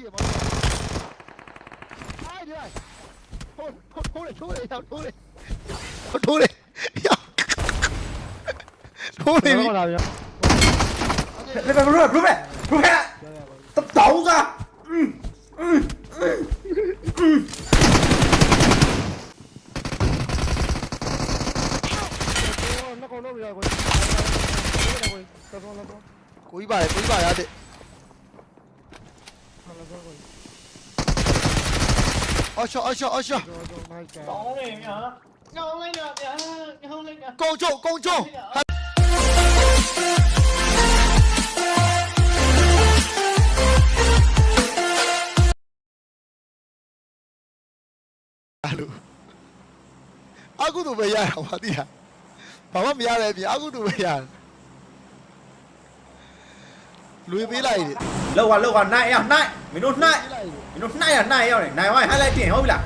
ရှိရမှာအိုင်ဒီလိုက်ဟိုဟိုလေထိုးလေရောက်ထိုးလေဟိုထိုးလေရောက်ထိုးလေဟုတ်လားဗျာလေဘယ်လိုလဲဘယ်လိုလဲတပ်တောင်းစားอืมอืมอืมကိုကြီးပါလေကိုကြီးပါရတဲ့ အော်ရှော့အော်ရှော့အော်ရှော့ တော်တော်မိုက်က ကောင်းနေမြာကောင်းလိုက်တာဗျာကောင်းလိုက်တာ ကုံချုံကုံချုံအလူအကုတူပဲရတာပါတိလားဘာမှမရတဲ့အပြင်အကုတူပဲရတယ်လွေပေးလိုက်တယ် လောက်ပါလောက်ပါနိုင်ရနိုင်မင်းတို့နိုင် မင်းတို့နိုင်ရနိုင်ရောက်နေနိုင်ဝိုင်းဟိုက်လိုက်တင်ဟုတ်ပြီလား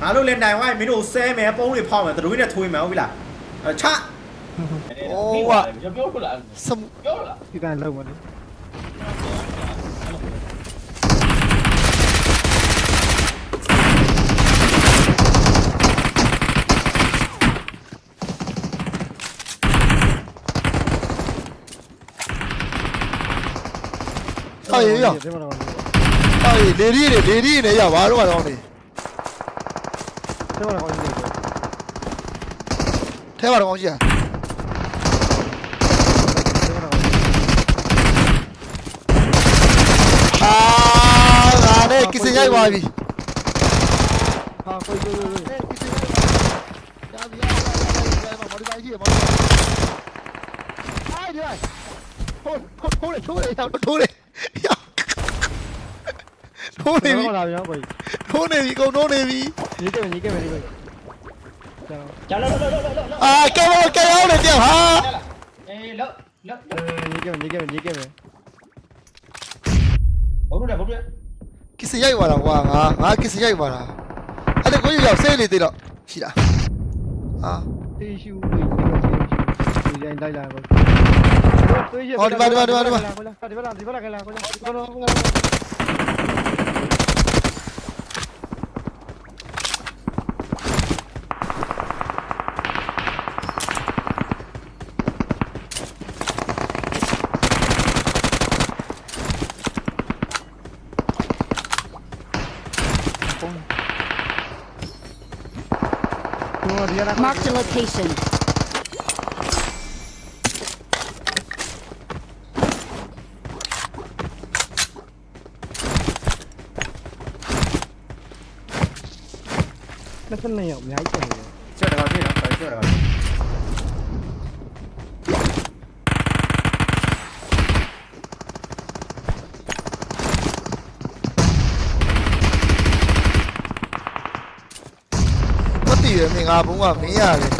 ငါတို့လည်းနိုင်ဝိုင်းမင်းတို့ဆဲမယ်ပုံးတွေဖောက်မယ်တို့နဲ့ထွေးမယ်ဟုတ်ပြီလားအချ ပြောလို့လား စမ ပြောလား ဒီတိုင်းလုံးမလို့ ဟောရေရောက် ဒီမှာတော့ ဟောရေ လေရီတွေလေရီတွေနဲ့ရောက်ဘာတော့ကတော့နေဒီမှာတော့ဒီထဲမှာတော့ကောင်းကြီးอ่ะဟာငါနဲ့ကစ်စင်ရိုက်သွားပြီဟာကိုကိုကိုအေးဒီစီရပြီရပြီမော်ဒီဖိုင်ရှိရပါအိုင်ဒီလိုက်ဟိုထိုးလေထိုးလေရောက်ထိုးလေရောက် ထိုးနေပြီဟုတ်လားဗျာကိုထိုးနေပြီကုန်ထိုးနေပြီညီကဲညီကဲညီကဲကျွန်တော်ကျလောလောလောလောလောအာကဲတော့ကဲအောင်လေတယောက်ဟာအေးလောလောညီကဲညီကဲညီကဲဘုရားဘုရားကစ်စင်ရိုက်သွားတာကွာငါငါကစ်စင်ရိုက်သွားတာအဲ့ဒါကိုကြီးရောက်ဆဲလေသေးတော့ရှိတာဟာတေးရှူကိုဒီမှာဒီတိုင်းလိုက်လာကိုဒီမှာဒီမှာဒီမှာဒီမှာဒီမှာဒီမှာကလာကိုဒီမှာ ဒီက Marked a location. နှစ်စနေရောက်အများကြီးပြန်နေ ကြည့်ရမင်းငါဘုံကမင်းရတယ်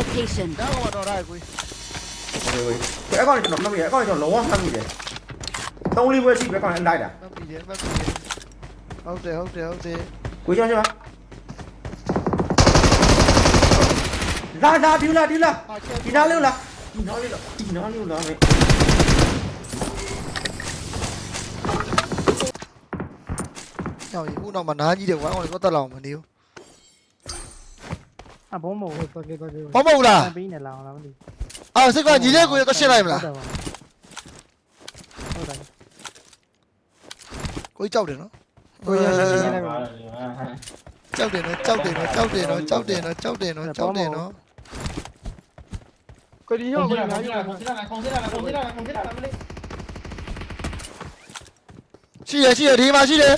location. Đó con đồ đây quý. Cái con này nó mày, con này nó lố sang gì đấy. Không liên quan gì với con này đây à? yen bak yen. Howde howde howde. cuối cho chưa ra ra điêu là điêu là thì nó lưu là thì nó lưu là thì nó lưu là mày Nào, u nào mà ná như điều quá, còn có tao lòng mà điêu. À, bóng mù. Bóng mù là. Bóng mù là. À, sẽ coi gì đấy, có xe này mà. ကိုကြီးကြောက်တယ်နော် ကိုရရှင်းနေတယ် ကြောက်တယ်နော်ကြောက်တယ်နော်ကြောက်တယ်နော်ကြောက်တယ်နော်ကြောက်တယ်နော်ကြောက်တယ်နော် ကိုဒီ ခေါ ရော င်း ကို စ လာ ရာ လာ ခေါင်းစရာခေါင်းစရာခေါင်းစရာခေါင်းစရာခေါင်းစရာမလေး ရှိရရှိရဒီမှာရှိတယ်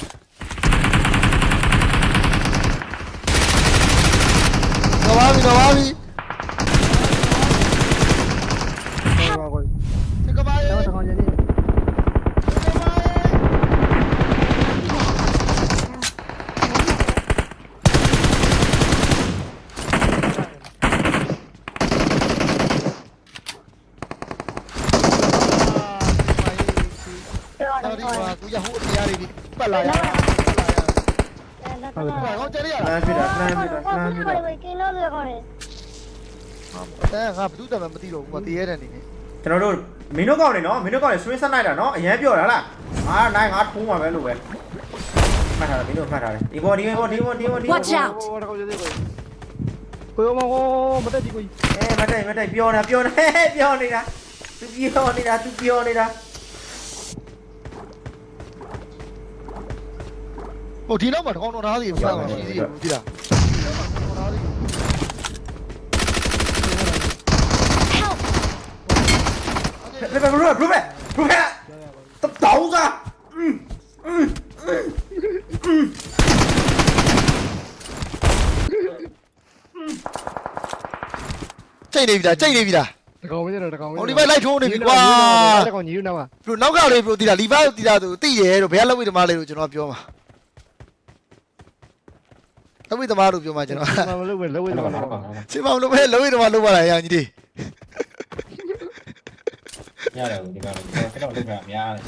တော့ပါပြီတော့ပါပြီ ငါဘယ်သူတည်းမသိတော့ဘူးကွာတည်ရတဲ့နေနေကျွန်တော်တို့မင်းတို့ကောင်းနေနော်မင်းတို့ကောင်းနေဆွေးဆက်လိုက်တာနော်အရန်ပြောတာလားငါနိုင်ငါထိုးမှာပဲလို့ပဲမှတ်ထားတယ်မင်းတို့မှတ်ထားတယ်ဒီဘောဒီဘောဒီဘောဒီဘောဒီဘော Watch out ဟိုတော့ကိုကြည့်ကိုကိုရောမကိုမတက်ကြည့်ကိုအဲမတိုင်မတိုင်ပြောနေတာပြောနေပြောနေတာသူပြောနေတာသူပြောနေတာဟိုဒီနောက်မှာတကောင်တော်သားစီကိုစားမှာရှိသေးဘူးကြည့်လား 别别别别别别别别，他刀子，嗯嗯嗯嗯嗯，ကြိတ်နေပြီလားကြိတ်နေပြီလားတကောင်မင်းတို့တကောင်မင်းဟိုဒီဘက်လိုက်ထိုးနေပြီကွာတကောင်ညီဦးနားမှာဘလို့နောက်ကလေးဘလို့တီးတာလီဘက်တီးတာသူသိတယ်လို့ဘယ်ကလောက်ဝိဓမာလေးလို့ကျွန်တော်ပြောမှာလောက်ဝိဓမာလို့ပြောမှာကျွန်တော်မလုပ်ပဲလောက်ဝိဓမာလို့ပါချစ်မောင်လို့ပဲလောက်ဝိဓမာလို့ပါလားရန်ကြီးဒီ ရတယ်ဒီကောင်ကျွန်တော်လုပ်တာများတယ်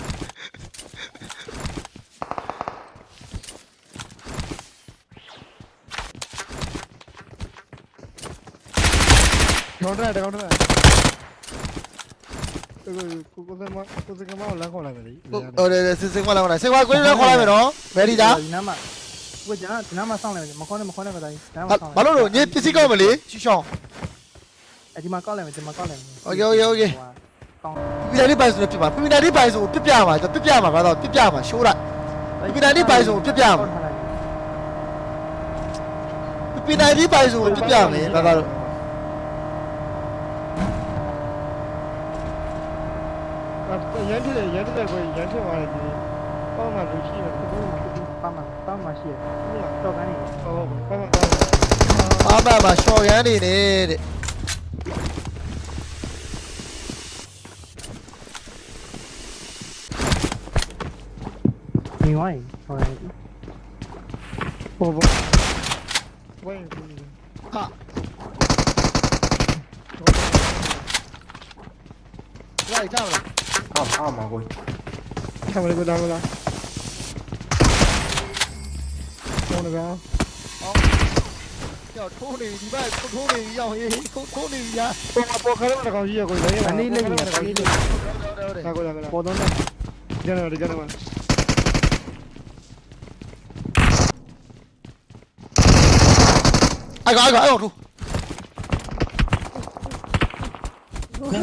တော့တယ်တကောင်တော့ကိုကိုကိုစမကိုစကမလမ်းခေါ်လိုက်မယ်လေ ဟိုတယ်စင်စင်မလာမလားစင်မကိုလည်းခေါ်လိုက်မယ်နော်ဘယ်ဒီသား ဒီနားမှာကိုကျွန်တော်ဒီနားမှာစောင့်လိုက်မယ်မခေါင်းနဲ့မခေါင်းနဲ့မတိုင်းဒီနားမှာစောင့် ဘာလို့လို့ညပစ္စည်းကောက်မလေးရှူရှောင်း အဲဒီမှာကောက်လိုက်မယ်ဒီမှာကောက်လိုက်မယ် โอเคโอเคโอเค ကောင်းပီနာလေးပိုင်ဆိုပြပါပီနာလေးပိုင်ဆိုပြပြမှာပြပြမှာကတော့ပြပြမှာရှိုးလိုက်ပီနာလေးပိုင်ဆိုပြပြမှာပီနာလေးပိုင်ဆိုပြပြမယ်ဒါကတော့ရမ်းတယ်ရမ်းတယ်ကိုရမ်းတယ်ပါလေဒီပေါ့မှလူရှိတယ်သူတို့ပါမှာပါမှာရှိရတော့ကနေဟောပေါ့မှပေါ့အာမမှာရှော်ရမ်းနေနေတဲ့နေဝိုင်းဟောတ ယ်ပေါ့ပေါ့ဝိုင်းရိုက်ချမလားအော်အော်မကိုဆမ်းမလေးကိုလာမလားတော့လည်းကြောက်ထိုးနေဒီဘက်ထိုးနေရောက်ဟေးထိုးနေရပေါ်ပေါ်ခါတော့တကောင်ကြီးရကိုလည်းရအနေလေးကြီးအနေလေးဟုတ်တယ်ဟုတ်တယ်လာကိုလာလာ ပေါ်တော့တယ်ကျန်တယ်ကျန်တယ်အဲ့ကောင်အဲ့ကောင်အဲ့ကောင်ထိုး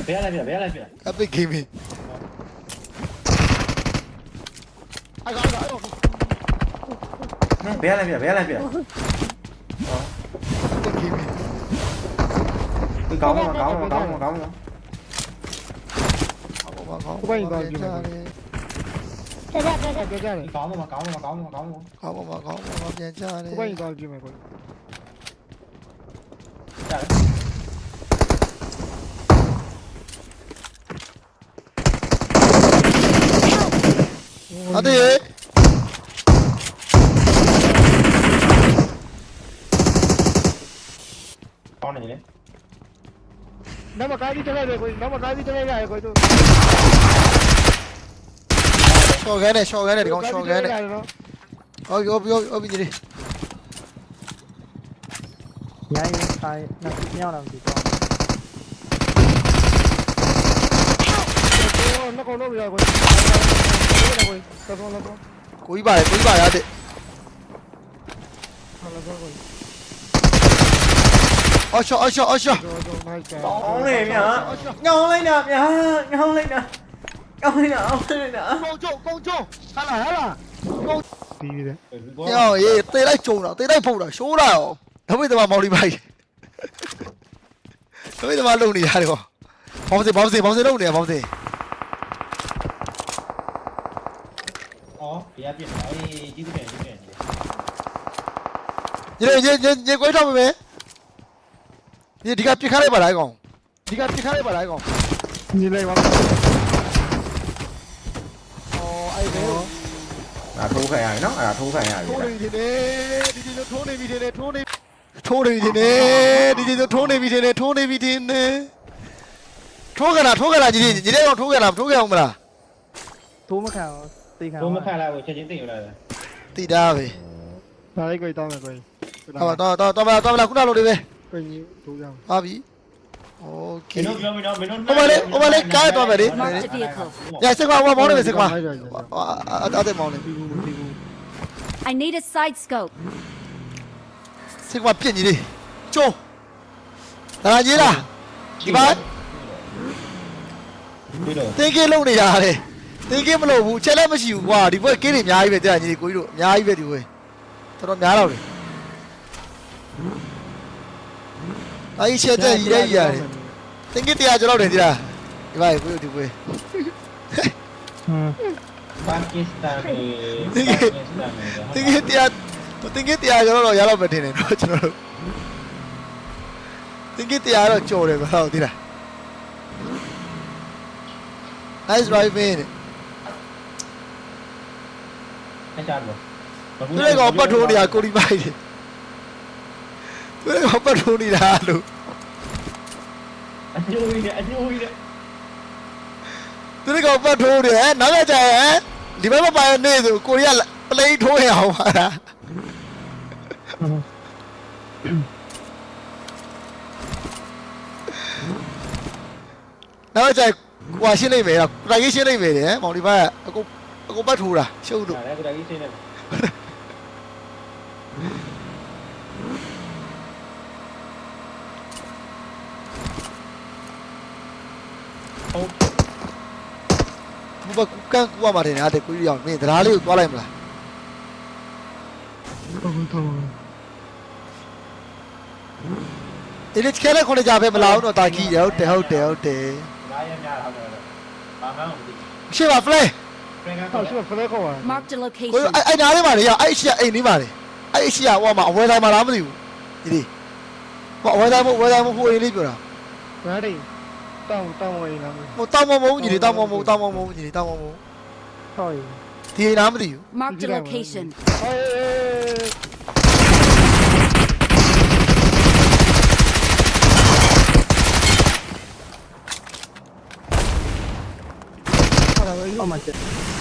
ဘယ်ရလဲပြဘယ်ရလဲပြ epic gaming အဲ့ကောင်အဲ့ကောင်ဘယ်ရလဲပြဘယ်ရလဲပြ epic gaming ကောင်းမှာကောင်းမှာကောင်းမှာကောင်းမှာတက်တက်တက်ကြကြတယ်ကောင်းမှာကောင်းမှာကောင်းမှာကောင်းမှာကောင်းပါပါကောင်းပါပါပြန်ချတယ်ကိုပိုင်သွားကြည့်မယ်ကိုကြား တယ်ဟုတ်တယ်ကောင်းနေလေနမကားကြီးတက်လိုက်ကိုနမကားကြီးတက်လိုက်ရကိုတို့ရှော်ခန်းနဲ့ရှော်ခန်းနဲ့ဒီကောင်ရှော်ခန်းနဲ့ဟုတ်ပြီဟုတ်ပြီဟုတ်ပြီညီလေး ရိုင်းဆိုင်နောက်မြောက်တော့ဒီကောင်း နကောင်တော့ရကိုကိုတော်တော်တော့ ကိုကြီးပါတယ်ကိုကြီးပါရတဲ့ ဟာလာတော့ကို အော်ရှော်အော်ရှော်အော်ရှော် တော်တော်မိုက်တာ ကောင်းလေမြငောင်းလိုက်တာဗျာငောင်းလိုက်တာကောင်းလိုက်တာအောင်လိုက်တာ ကုန်းကျုံကုန်းကျုံဟာလားဟာလား ပြီးပြီလေ ညောရေးတေးလိုက်ကြုံတော့တေးလိုက်ဖုတ်တော့ရှိုးလာရောဓမိတ်သမားမော်လီပိုက် ဓမိတ်သမားလုံနေရတယ်ကောဘောင်းစေဘောင်းစေဘောင်းစေလုံနေရဘောင်းစေ အော်ဘယ်ရပြအေးကြီးတယ်ကြီးတယ် ညီလေးညီညီညီကွေးထောက်ပါမယ်ညီဒီကပြစ်ခါလိုက်ပါလားကောင်ဒီကပြစ်ခါလိုက်ပါလားကောင် ညီလိုက်ပါ အော်အဲ့ဒါ ဒါထိုးခံရတယ်နော်အဲ့ဒါထိုးခံရပြီ ထိုးနေပြီတယ်ဒီဒီလိုထိုးနေပြီတယ်ထိုးနေ ထိုးနေပြီနေဒီဒီထိုးနေပြီနေထိုးနေပြီနေထိုးကြလားထိုးကြလားညီလေးညီလေးကောင်ထိုးကြလားထိုးကြအောင်မလား တိုးမခံ တေးခံ ဘုံမခါလာဘူးချက်ချင်းသိရလား တိတာပဲ ဒါလေးကိုတောင်းမယ်ကိုကြီး ဟောတော့တော့တော့မလားတော့မလားခုနလိုလေးပဲ ကိုကြီးတို့ရအောင် ပါပြီโอเค မင်းတို့ပြောမင်းတို့မင်းတို့ ဟိုမလေးဟိုမလေးကားတော့မယ်လေ Marked a vehicle. ညစကွာဟိုမောင်းနေမယ်စကွာ ဟုတ်တယ် အဲ့ဒါမောင်းနေ ဒီကူဒီကူ I need a side scope. စကွာပြင့်ကြီးလေးကျုံးဒါကြီးလားဒီပါပြီးတော့တင်းကင်းလုံနေတာလေတင်းကင်းမလို့ဘူးချက်လည်းမရှိဘူးကွာဒီဘက်ကင်းတွေအများကြီးပဲတဲ့ကြီးကိုကြီးတို့အများကြီးပဲဒီဘက်တော်တော်များတော့တယ်အဲ့ဒီချက်တဲ့ကြီးရဲ့ကြီးရတယ်တင်းကင်းတရားကျော်တော့တယ်ဒီလားဒီပါကိုဒီဘက်ပါကစ္စတန်နေပါကစ္စတန်နေတင်းကင်းတရား တင်းကင်းတရားကျော်တော့ရတော့မထင်နဲ့တော့ကျွန်တော်တို့တင်းကင်းတရားတော့ကြော်တယ်ကွာဟုတ်ဒီလား Nice driving အဲ့ချာတော့ သူတွေကပတ်ထိုးနေတာကိုဒီပိုက်တယ်သူတွေကပတ်ထိုးနေတာလို့ အညိုးကြီးအညိုးကြီး သူတွေကပတ်ထိုးတယ်နောက်ကကြာရင်ဒီဘက်မပိုင်နေဆိုကိုရီးယားပလိန်ထိုးရအောင်ပါလား နောက်ကကြာကွာရှင်းလိုက်မယ်ကွာကြီးရှင်းလိုက်မယ်တဲ့မောင်ဒီဘက်အကိုအကိုပတ်ထိုးတာရှုပ်လို့ဒါလည်းကိုယ်ကြီးရှင်းနေဘူးဘကန်ကူရမှာတယ်ဟာတဲ့ကိုကြီးအောင်မင်းတရားလေးကိုသွားလိုက်မလားဟုတ်ဟုတ် ဟုတ်ဒီလေးခဲလက်ခွန်ကြပဲမလာဘူးတော့တာကြီးဟုတ်တယ်ဟုတ်တယ်ဟုတ်တယ်ဒါရများတာဟုတ်တယ်ဘာမှမသိရှေ့ပါဖလဲပြင်ကဟုတ်ရှိဖလဲခေါ်ပါ Marked a ကို location. အဲ့အဲ့နားလေးပါလေရအဲ့ရှိအိမ်လေးပါလေအဲ့ရှိဟိုမှာအဝဲတိုင်းမှာလားမသိဘူးဒီဒီဟိုအဝဲတိုင်းမအဝဲတိုင်းမဟိုအိမ်လေးပြောတာဘာတွေတောင်းတောင်းဝင်လာမယ်ဟိုတောင်းမမုံညီလေးတောင်းမမုံတောင်းမမုံညီလေးတောင်းမမုံဟုတ်ဒီအိမ်နားမသိဘူး Marked a location. ဟေး Johnson.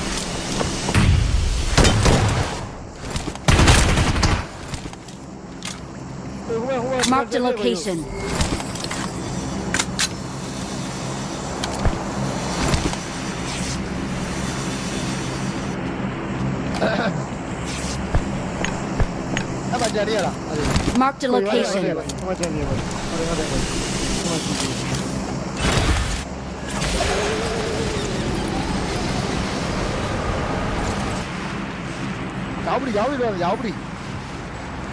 Marked a location. Marked a location. ஜாவடி ஜாவடி ஜாவடி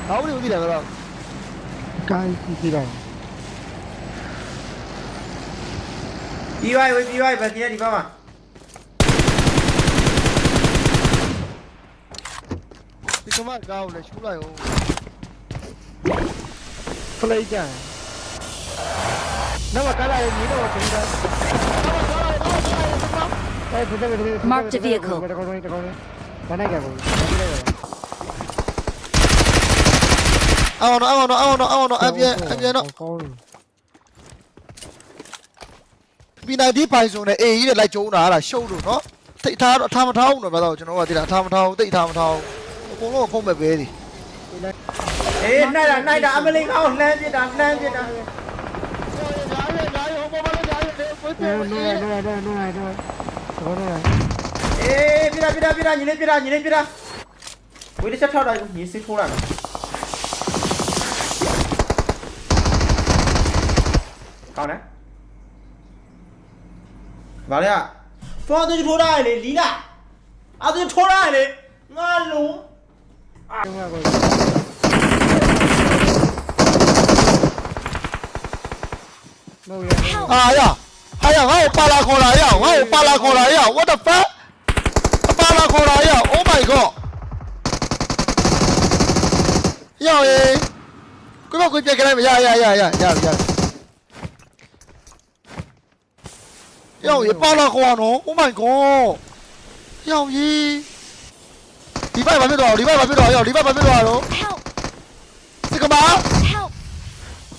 ஜாவடி ஊத்திடாங்க காய் ஊத்திடாங்க PY ơi PY về kia đi Phong à? Thì các bạn gào này chú này ô. Play chả Nó mà cái này nghĩ đâu mà tính ra Mark the vehicle cái Grenade kìa, grenade kìa. Ao nó, ao nó, ao nó, ao nó, em ye, em ye nó. Vì này đi bài rồi này, ấy để lại chỗ nào là show được nó. Thị tha nó tham thao rồi bắt đầu cho nó vào thì là tham thao, thị tham thao. Cũng nó không phải về gì. Ê, này là này đã Amelie không? Lên gì đàn, lên đi đàn. Rồi, rồi, rồi, rồi, không có bắt nó rồi. Rồi, rồi, rồi, rồi, rồi. Rồi, rồi. 哎别打别打别打你的别打你的别打我一定跳到你谁出来好嘞哪完了放进去出来的了娜啊对出来的那龙哎呀哎呀哎我巴拉过来呀哎我巴拉过来呀我的包巴拉过来呀 ohmygod 要耶快快鬼去给他们压压压压要有巴拉过来 ohmygod 要一礼拜吧别走礼拜吧别走哎要？礼拜吧别走阿喽在干嘛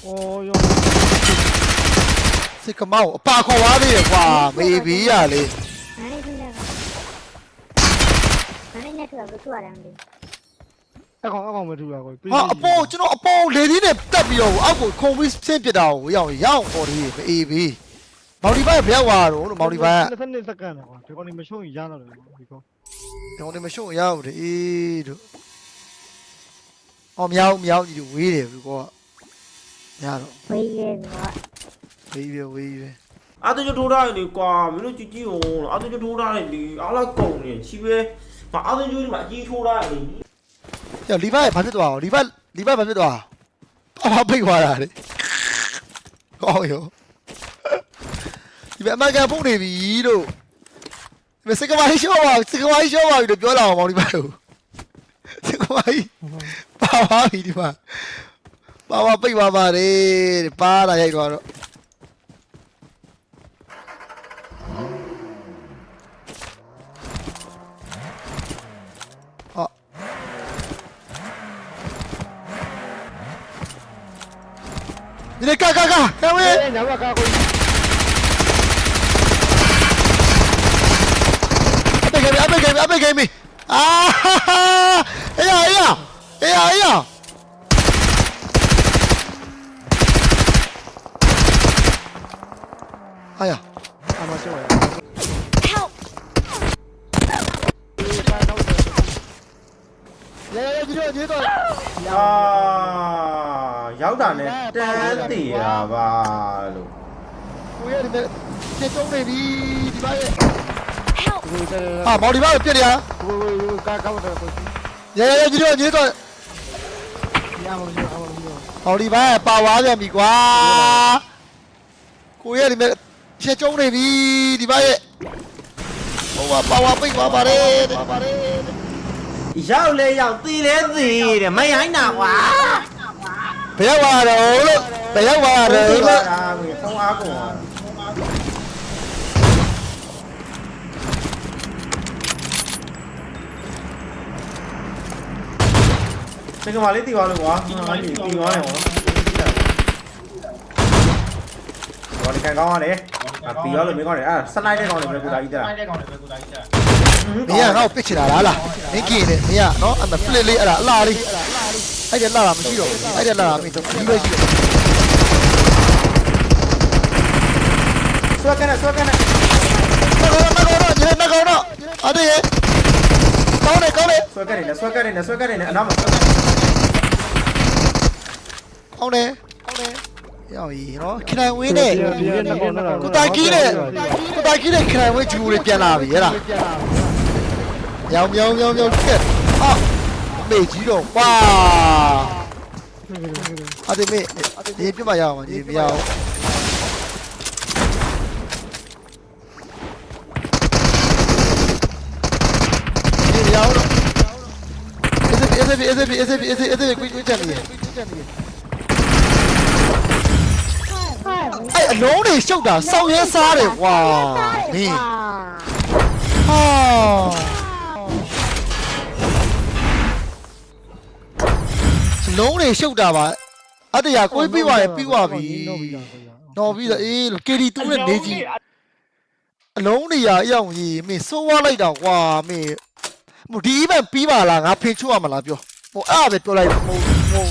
哦哟。这个猫我八块挖的哇没必要嘞 ထူတာဘယ်ထူရတယ်မသိအကောင်အကောင်မထူတာကိုဟာအပေါ်ကျွန်တော်အပေါ်လေသီးနဲ့တက်ပြီးတော့အောက်ကိုခုံပြီးဆင်းပြတာကိုရောက်ရင်ရောက်ပေါ်ဒီမအေးပြီမော်ဒီဘိုင်ဘယ်ရောက်သွားတော့လို့မော်ဒီဘိုင်က20စက္ကန့်တော့ဒီကောင်နေမရှုံးရင်ရတော့တယ်ဒီကောင်ဒီကောင်တွေမရှုံးရဘူးတဲ့အေးတို့အော်မရဘူးမရဘူးဒီလိုဝေးတယ်ဘူးကောရတော့ဝေးရဲတော့ဝေးပဲဝေးပဲအာတကျထိုးထားတယ်ကွာမင်းတို့ကြည့်ကြည့်အောင်အာတကျထိုးထားတယ်ဒီအားလာကုန်နေချီပဲ မအာတကျဒီမှာအကြီးထိုးထားတယ် ။ကြောလီဘိုင်ဘာဖြစ်သွားအောင်လီဘိုင်လီဘိုင်ဘာဖြစ်သွားအောင်ဘာပိတ်သွားတာလေ။ကောင်းရော။ဒီဘက်အမကန်ပုံနေပြီလို့ဒီဘက်စကမိုင်းရှော့ပါစကမိုင်းရှော့ပါပြီလို့ပြောလာအောင်မောင်ဒီဘက်တို့စကမိုင်းပါပါပြီဒီမှာပါပါပိတ်ပါပါတယ်တဲ့ပါလာရိုက်တော့တော့ 니네 까까까 까미 나무 까고 앞에 개미 앞에 개미 앞에 개미 아 에야 에야 에야 에야 아야 ရေရေဒီလိုဒီတော့အာရောက်တာနဲ့တန်းတည်ရပါလို့ကိုရဒီမဲ့ပြတ်တုံးနေပြီဒီပါရဲ့ Help! ဒီတဲ့ဟာမော်ဒီပါပြတ်တယ်ဟာကိုကိုကာကောက်တော့ကိုရေရေဒီလိုဒီတော့ရမလို့ရအောင်လို့မော်ဒီပါပါဝါပြန်ပြီကွာကိုရဒီမဲ့ပြတ်တုံးနေပြီဒီပါရဲ့ဟိုပါပါဝါပိတ်သွားပါတယ်ပါပါတယ် ရောက်လဲရောက်တည်လဲတည်တယ်မရိုင်းတာကွာဘယ်ရောက်လာတော့လို့ဘယ်ရောက်လာတော့လို့အာမင်းဖုံးအားကုန်သွားစကမာလေးတီသွားလို့ကွာတီသွားတယ်ကွာဘာဒီကန်ကောင်းရတယ်တီသွားလို့မင်းကောင်းတယ်အဲ့စနိုက်တဲ့ကောင်း မင်းကငါ့ကိုပစ်ချင်တာလားလားမင်းကြည့်နေမင်းကနော်အဲ့ဒါဖလစ်လေးအဲ့ဒါအလားလေးအဲ့ဒါလာတာမရှိတော့ဘူးအဲ့ဒါလာတာမင်းတို့ဒီပဲရှိတယ်ဆွဲကနေဆွဲကနေမကောတော့မကောတော့ညနေမကောတော့အဲ့ဒါရဲ့ကောင်းတယ်ကောင်းတယ်ဆွဲကနေဆွဲကနေဆွဲကနေအနားမှာဆွဲကနေကောင်းတယ်ကောင်းတယ်ရောက်ပြီနော်ခရိုင်ဝင်းနဲ့ဒီနေ့ကတော့တော့ကိုတိုင်ကြီးနဲ့ကိုတိုင်ကြီးနဲ့ခရိုင်ဝင်းဂျူတွေပြန်လာပြီဟဲ့လား nhau nhau nhau nhau 영영영영 끝. 아, 메지로. 와. 아, 네, 메, 네, 비마 야, 네, 비마 야. Ese ese ese ese ese ese ese quick quick chạm gì? Ai nấu này chốc đã sau hết xa đấy. Wow. Nè. À. လုံးတွေရှုပ်တာစောင်းရဲစားတယ်ကွာမင်းဟာလုံးတွေရှုပ်တာပါအတ္တရကိုပြီးသွားရင်ပြီးသွားပြီတော့ပြီးတော့ကိုရတော်ပြီးတော့အေးလို့ KD တူနဲ့နေကြီးအလုံးတွေရအရောက်ကြီးမင်းစိုးဝါလိုက်တာကွာမင်းဟိုဒီဘက်ပြီးပါလားငါဖင်ချွတ်ရမလားပြောဟိုအဲ့ဒါပဲပြောလိုက်ဟိုဟို